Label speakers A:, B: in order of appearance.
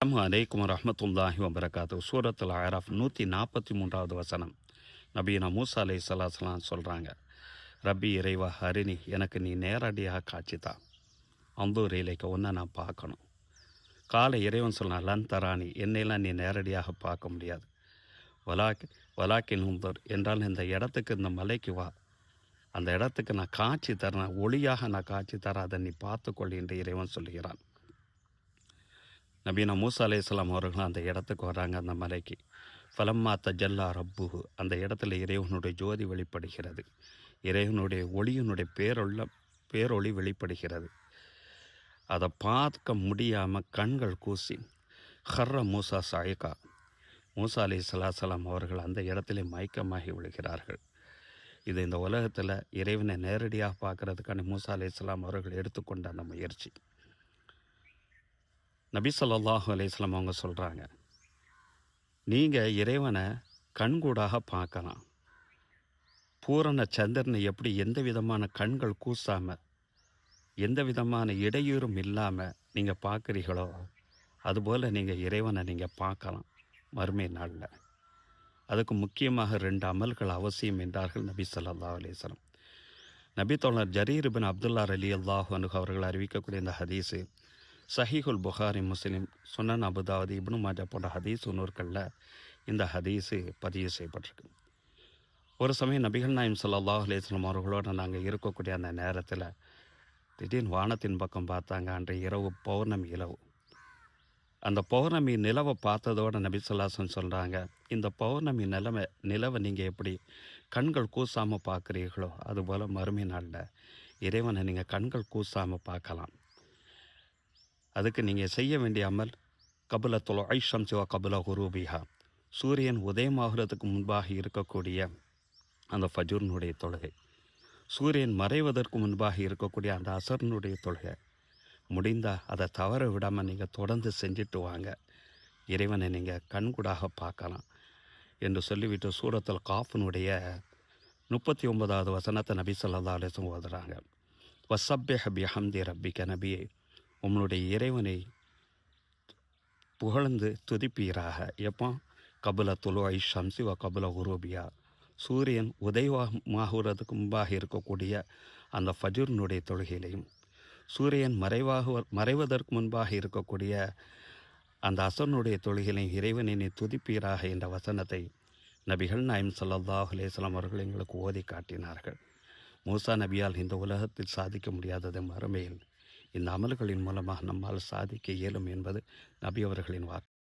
A: அஸ்ஸலாமு அலைக்கும் ரஹமத்துல்லாஹி வபரகாத்து சூரத்தில் ஆராஃப் நூற்றி நாற்பத்தி மூன்றாவது வசனம். நபீனா மூசா அலை சலாசலாம் சொல்கிறாங்க ரப்பி இறைவா ஹரிணி எனக்கு நீ நேரடியாக காட்சித்தா அந்தூர் இலைக்கு ஒன்றை நான் பார்க்கணும். காலை இறைவன் சொன்னான் லன் தராணி என்னையெல்லாம் நீ நேரடியாக பார்க்க முடியாது. வலாக்கி வலாக்கின் உந்தூர் என்றால் இந்த இடத்துக்கு இந்த மலைக்கு வா. அந்த இடத்துக்கு நான் காட்சி தரேன் ஒளியாக நான் காட்சி தரேன் அதை நீ பார்த்துக்கொள் என்று இறைவன் சொல்கிறான் நபீனா மூசா அலையாம் அவர்களும் அந்த இடத்துக்கு வராங்க அந்த மலைக்கு. ஃபலம்மா தஜல்லா ரப்பு அந்த இடத்துல இறைவனுடைய ஜோதி வெளிப்படுகிறது. இறைவனுடைய ஒளியினுடைய பேரொள்ள பேரொளி வெளிப்படுகிறது. அதை பார்க்க முடியாமல் கண்கள் கூசி ஹர்ர மூசா சாயகா. மூசா அலி சலாசலாம் அவர்கள் அந்த இடத்துல மயக்கமாகி விழுகிறார்கள். இது இந்த உலகத்தில் இறைவனை நேரடியாக பார்க்கறதுக்கான மூசா அலி இஸ்லாம் அவர்கள் எடுத்துக்கொண்ட அந்த முயற்சி. நபி சொல்லாஹு அலையம் அவங்க சொல்கிறாங்க நீங்கள் இறைவனை கண்கூடாக பார்க்கலாம். பூரண சந்திரனை எப்படி எந்த விதமான கண்கள் கூசாமல் எந்த விதமான இடையூறும் இல்லாமல் நீங்கள் பார்க்குறீங்களோ அதுபோல் நீங்கள் இறைவனை நீங்கள் பார்க்கலாம் மறுமை நாளில். அதுக்கு முக்கியமாக ரெண்டு அமல்கள் அவசியம் என்றார்கள் நபி ஸல்லல்லாஹு அலைஹி நபி தோழர் ஜரீர் பின் அப்துல்லா அலி அல்லாஹ் அவர்கள் அறிவிக்கக்கூடிய இந்த ஹதீஸு சஹீஹுல் புகாரி முஸ்லீம் சுனன் அபுதாவதி இப்னு மாஜா போன்ற ஹதீஸ் நூற்களில் இந்த ஹதீஸு பதிவு செய்யப்பட்டிருக்கு. ஒரு சமயம் நபிகள் நாயம் ஸல்லல்லாஹு அலைஹி அவர்களோடு நாங்கள் இருக்கக்கூடிய அந்த நேரத்தில் திடீர்னு வானத்தின் பக்கம் பார்த்தாங்க அன்றைய இரவு பௌர்ணமி இரவு. அந்த பௌர்ணமி நிலவை பார்த்ததோட நபி சொல்லாசன் சொல்கிறாங்க இந்த பௌர்ணமி நிலவை நிலவை நீங்கள் எப்படி கண்கள் கூசாமல் பார்க்குறீர்களோ அதுபோல் மறுமை நாளில் இறைவனை நீங்கள் கண்கள் கூசாமல் பார்க்கலாம். அதுக்கு நீங்கள் செய்ய வேண்டிய அமல் கபுல தொலை ஐஷம் சிவா கபுல குரூபிஹா. சூரியன் உதயமாகிறதுக்கு முன்பாக இருக்கக்கூடிய அந்த ஃபஜூர்னுடைய தொழுகை. சூரியன் மறைவதற்கு முன்பாக இருக்கக்கூடிய அந்த அசர்னுடைய தொழுகை. முடிந்தால் அதை தவற விடாமல் நீங்கள் தொடர்ந்து செஞ்சுட்டு வாங்க. இறைவனை நீங்கள் கண்கூடாக பார்க்கலாம் என்று சொல்லிவிட்டு சூரத்தில் காஃபனுடைய முப்பத்தி ஒன்பதாவது வசனத்தை நபி சொல்லா அலிசும் ஓதுறாங்க. வசப்பே ஹபி ஹம்தி ரப்பிக்க நபியை உங்களுடைய இறைவனை புகழ்ந்து துதிப்பீராக. எப்போ? கபுல துலுவை ஷம்சி வ கபுல உரூபியா சூரியன் உதயமாகுறதுக்கு முன்பாக இருக்கக்கூடிய அந்த ஃபஜூர்னுடைய தொழுகையிலையும் சூரியன் மறைவாக மறைவதற்கு முன்பாக இருக்கக்கூடிய அந்த அசனுடைய தொழுகையிலையும் இறைவனினை துதிப்பீராக என்ற வசனத்தை நபிகள் நாயம் சல்லாஹ் அலேஸ்லாம் அவர்கள் எங்களுக்கு ஓதி காட்டினார்கள். மூசா நபியால் இந்த உலகத்தில் சாதிக்க முடியாதது மறுமையில் இந்த அமல்களின் மூலமாக நம்மால் சாதிக்க இயலும் என்பது நபி அவர்களின் வாக்கு